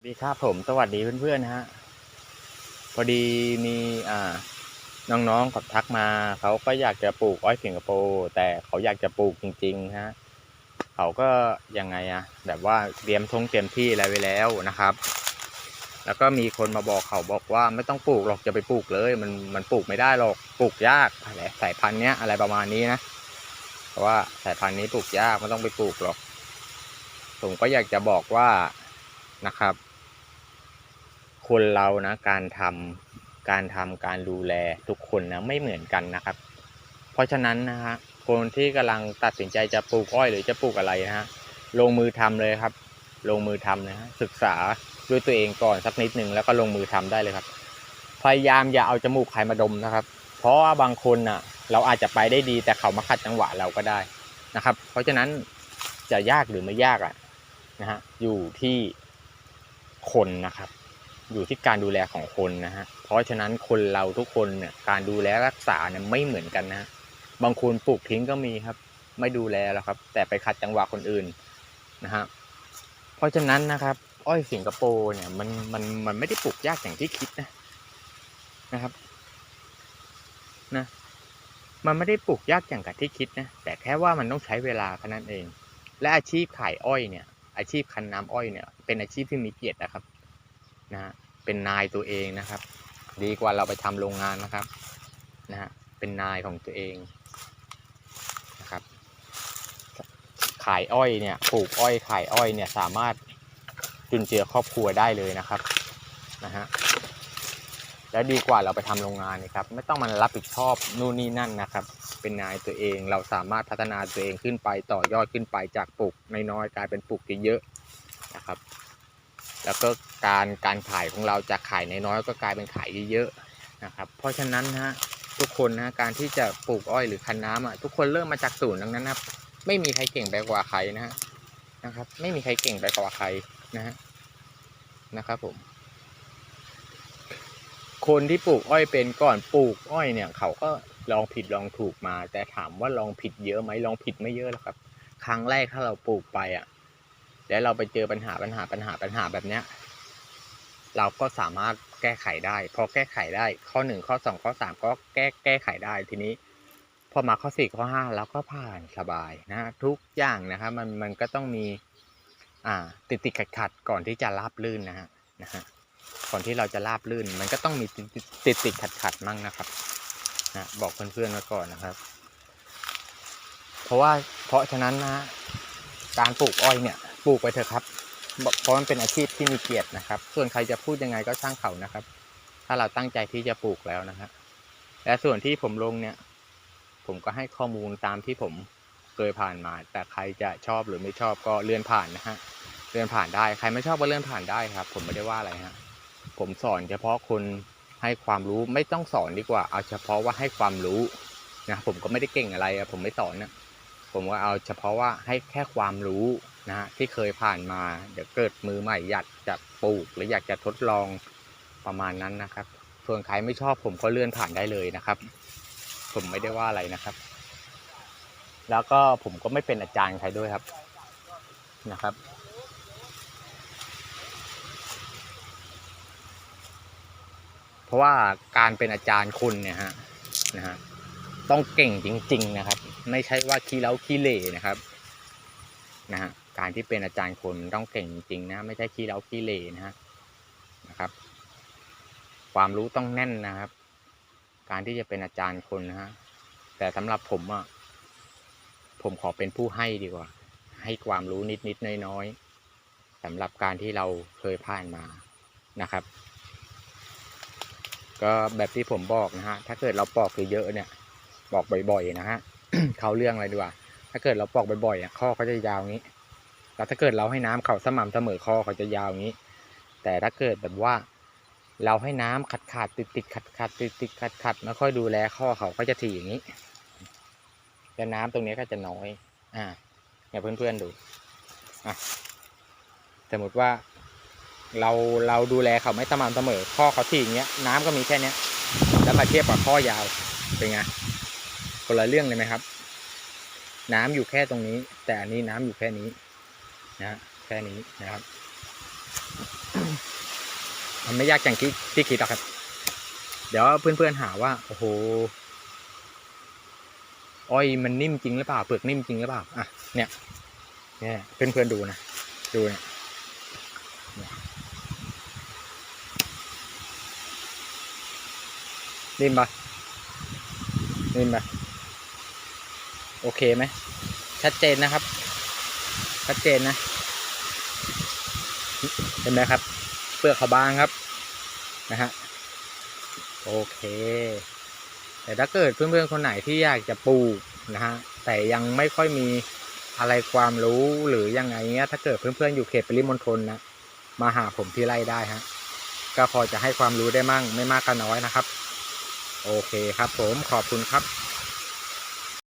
สวัสดีครับผมสวัสดีเพื่อนๆนะฮะพอดีมีอ่า น้องๆเขาทักมา เขาก็อยากจะปลูกอ้อยสิงคโปร์แต่เขาอยากจะปลูกจริงๆฮะเขาก็ยังไงอะแบบว่าเตรียมทงเตรียมที่อะไรไว้แล้วนะครับ แล้วก็มีคนมาบอกเขาบอกว่าไม่ต้องปลูกหรอกจะไปปลูกเลย มันมันปลูกไม่ได้หรอกปลูกยากอะไรสายพันธุ์เนี้ยอะไรประมาณนี้นะเพราะว่าสายพันธุ์นี้ปลูกยากไม่ต้องไปปลูกหรอก ผมก็อยากจะบอกว่านะครับ คนเรานะการทำการทำการดูแลทุกคนนะไม่เหมือนกันนะครับ เพราะฉะนั้นนะฮะคนที่กำลังตัดสินใจจะปลูกอ้อยหรือจะปลูกอะไรนะฮะลงมือทำเลยครับ ลงมือทำนะฮะศึกษาด้วยตัวเองก่อนสักนิดหนึ่งแล้วก็ลงมือทำได้เลยครับ พยายามอย่าเอาจมูกใครมาดมนะครับ เพราะว่าบางคนน่ะเราอาจจะไปได้ดีแต่เขามาขัดจังหวะเราก็ได้นะครับ เพราะฉะนั้นจะยากหรือไม่ยากอะนะฮะอยู่ที่คนนะครับ อยู่ที่การดูแลของคนนะฮะ เพราะฉะนั้นคนเราทุกคนเนี่ยการดูแลรักษาเนี่ยไม่เหมือนกันนะ บางคนปลูกทิ้งก็มีครับ ไม่ดูแลแล้วครับ แต่ไปขัดจังหวะคนอื่นนะฮะ เพราะฉะนั้นนะครับ อ้อยสิงคโปร์เนี่ยมันมันมันไม่ได้ปลูกยากอย่างที่คิดนะนะครับนะมันไม่ได้ปลูกยากอย่างกับที่คิดนะ แต่แค่ว่ามันต้องใช้เวลาแค่นั้นเอง และอาชีพขายอ้อยเนี่ย อาชีพคันน้ำอ้อยเนี่ย เป็นอาชีพที่มีเกียรตินะครับ นะเป็นนายตัวเองนะครับ ดีกว่าเราไปทำโรงงานนะครับนะฮะเป็นนายของตัวเองนะครับ ขายอ้อยเนี่ยปลูกอ้อยขายอ้อยเนี่ยสามารถจุนเจือครอบครัวได้เลยนะครับนะฮะแล้วดีกว่าเราไปทำโรงงานนะครับ ไม่ต้องมารับผิดชอบนู่นนี่นั่นนะครับ เป็นนายตัวเองเราสามารถพัฒนาตัวเองขึ้นไปต่อยอดขึ้นไปจากปลูกน้อยๆกลายเป็นปลูกเยอะๆนะครับ แล้วก็การการขายของเราจากขายน้อยๆก็กลายเป็นขายเยอะๆนะครับ เพราะฉะนั้นนะฮะทุกคนนะการที่จะปลูกอ้อยหรือคั้นน้ำอะทุกคนเริ่มมาจากศูนย์ดังนั้นนะครับ ไม่มีใครเก่งไปกว่าใครนะฮะนะครับ ไม่มีใครเก่งไปกว่าใครนะฮะนะครับผมคนที่ปลูกอ้อยเป็นก่อนปลูกอ้อยเนี่ยเขาก็ลองผิดลองถูกมา แต่ถามว่าลองผิดเยอะไหมลองผิดไม่เยอะหรอกครับ ครั้งแรกถ้าเราปลูกไปอะ แล้วเราไปเจอปัญหาปัญหาปัญหาปัญหาแบบเนี้ยเราก็สามารถแก้ไขได้ พอแก้ไขได้ข้อหนึ่งข้อสองข้อสามก็แก้แก้ไขได้ทีนี้ พอมาข้อสี่ข้อห้าเราก็ผ่านสบายนะฮะทุกอย่างนะครับมันมันก็ต้องมีอ่าติดติดขัดขัดก่อนที่จะราบลื่นนะฮะนะฮะก่อนที่เราจะราบลื่น มันก็ต้องมีติดติดติดขัดขัดมั่งนะครับนะบอกเพื่อนๆไว้ก่อนนะครับ เพราะว่าเพราะฉะนั้นนะฮะการปลูกอ้อยเนี่ย ปลูกไปเถอะครับ เพราะมันเป็นอาชีพที่มีเกียรตินะครับ ส่วนใครจะพูดยังไงก็ช่างเขานะครับ ถ้าเราตั้งใจที่จะปลูกแล้วนะฮะและส่วนที่ผมลงเนี่ย ผมก็ให้ข้อมูลตามที่ผมเคยผ่านมา แต่ใครจะชอบหรือไม่ชอบก็เลื่อนผ่านนะฮะเลื่อนผ่านได้ใครไม่ชอบก็เลื่อนผ่านได้ครับ ผมไม่ได้ว่าอะไรฮะผมสอนเฉพาะคนให้ความรู้ไม่ต้องสอนดีกว่า เอาเฉพาะว่าให้ความรู้นะผมก็ไม่ได้เก่งอะไรผมไม่สอนนะผมก็เอาเฉพาะว่าให้แค่ความรู้ นะฮะที่เคยผ่านมาเดี๋ยวเกิดมือใหม่อยากจะปลูก หรืออยากจะทดลองประมาณนั้นนะครับ ส่วนใครไม่ชอบผมก็เลื่อนผ่านได้เลยนะครับ ผมไม่ได้ว่าอะไรนะครับ แล้วก็ผมก็ไม่เป็นอาจารย์ใครด้วยครับนะครับเพราะว่าการเป็นอาจารย์คุณเนี่ยฮะนะฮะต้องเก่งจริง ๆ นะครับ ไม่ใช่ว่าขี้เล้าขี้เหร่นะครับนะฮะ การที่เป็นอาจารย์คนต้องเก่งจริงนะ ไม่ใช่ขี้เล้าขี้เหร่นะฮะนะครับ ความรู้ต้องแน่นนะครับ การที่จะเป็นอาจารย์คนนะฮะแต่สำหรับผมอะผมขอเป็นผู้ให้ดีกว่า ให้ความรู้นิดๆน้อยๆสำหรับการที่เราเคยผ่านมานะครับ ก็แบบที่ผมบอกนะฮะถ้าเกิดเราปอกเยอะๆเนี่ยบอกบ่อยๆนะฮะเขาเรื่องอะไรดีกว่า ถ้าเกิดเราปอกบ่อยๆอะข้อเขาจะยาวงี้ แล้วถ้าเกิดเราให้น้ำเขาสม่ำเสมอข้อเขาจะยาวงี้ แต่ถ้าเกิดแบบว่า เราให้น้ำขัดขาดติดติดขัดขัดติดติดขัดขัดไม่ค่อยดูแลข้อเขาก็จะถี่อย่างนี้แล้วน้ำตรงนี้ก็จะน้อย อ่าเนี่ยเพื่อนๆดูอะสมมติว่าเราเราดูแลเขาไม่สม่ำเสมอข้อเขาถี่อย่างเงี้ยน้ำก็มีแค่เนี้ยแล้วมาเทียบกับข้อยาวเป็นไงคนละเรื่องเลยไหมครับ น้ำอยู่แค่ตรงนี้ แต่อันนี้น้ำอยู่แค่นี้ นะแค่นี้นะครับ มันไม่ยากอย่างที่ที่คิดหรอกครับ เดี๋ยวเพื่อนๆหาว่า โอ้โหอ้อยมันนิ่มจริงหรือเปล่าเปลือกนิ่มจริงหรือเปล่าอะเนี่ยเนี่ยเพื่อนๆดูนะดูเนี่ยนิ่มปะนิ่มปะโอเคไหมชัดเจนนะครับ ชัดเจนนะ เห็นไหมครับ เปลือกเขาบางครับนะฮะโอเค แต่ถ้าเกิดเพื่อนๆคนไหนที่อยากจะปลูกนะฮะแต่ยังไม่ค่อยมีอะไรความรู้หรือยังไงเงี้ยถ้าเกิดเพื่อนๆอยู่เขตปริมณฑลนะมาหาผมที่ไร่ได้ฮะก็พอจะให้ความรู้ได้มั่งไม่มากก็น้อยนะครับ โอเคครับผมขอบคุณครับ